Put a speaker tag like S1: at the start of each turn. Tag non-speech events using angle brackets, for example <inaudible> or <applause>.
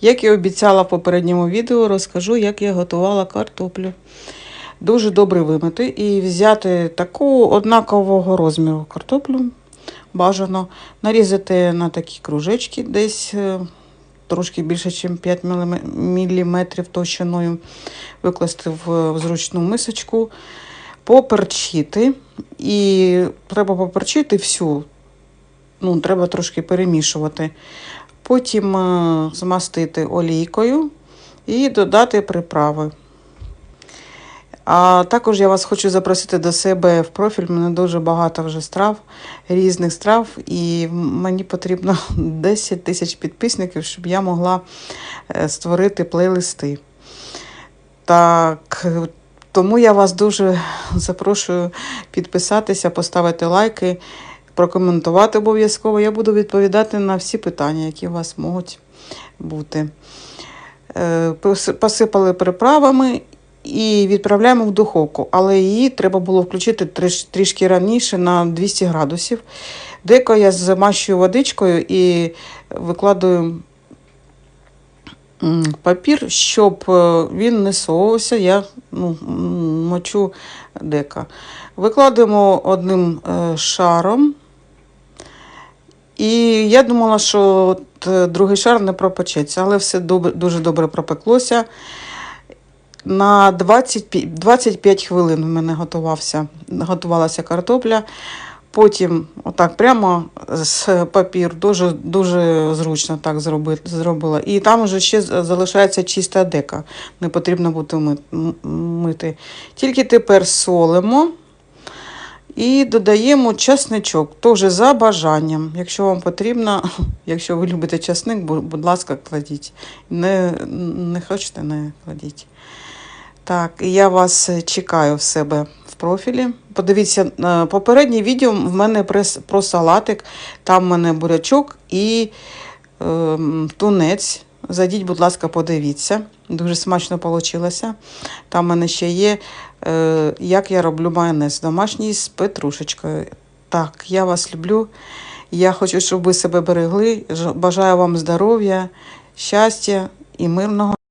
S1: Як і обіцяла в попередньому відео, розкажу, як я готувала картоплю. Дуже добре вимити і взяти таку однакового розміру картоплю. Бажано нарізати на такі кружечки, десь е, трошки більше, ніж 5 мм товщиною, викласти в, в зручну мисочку, поперчити. І треба поперчити всю, ну, треба трошки перемішувати. Потім е, змастити олійкою і додати приправи. А також я вас хочу запросити до себе в профіль. У мене дуже багато вже страв, різних страв, і мені потрібно <laughs> 10 тисяч підписників, щоб я могла е, створити плейлисти. Так, тому я вас дуже <laughs> запрошую підписатися, поставити лайки, прокоментувати обов'язково. Я буду відповідати на всі питання, які у вас можуть бути. Е, Посипали приправами і відправляємо в духовку, але її треба було включити трішки раніше на 200 градусів. Деко я замащую водичкою і викладаю папір, щоб е, він не совався. Я ну, мочу дека. Викладаємо одним е, шаром. І я думала, що от, е, другий шар не пропечеться, але все дуже добре пропеклося. На 25, 25 хвилин в мене готувався, готувалася картопля. Потім отак прямо з папір дуже, дуже зручно так зроби, зробила. І там вже ще залишається чиста дека. Не потрібно буде мити. Тільки тепер солимо і додаємо часничок. Теж за бажанням. Якщо вам потрібно, <laughs> якщо ви любите часник, будь ласка, кладіть. Не, не хочете, не кладіть. Так, і я вас чекаю в себе в профілі. Подивіться, е, попереднє відео в мене про салатик. Там в мене бурячок і е, тунець. Зайдіть, будь ласка, подивіться. Дуже смачно вийшло. Там в мене ще є, е, як я роблю майонез домашній з петрушечкою. Так, я вас люблю. Я хочу, щоб ви себе берегли. Бажаю вам здоров'я, щастя і мирного.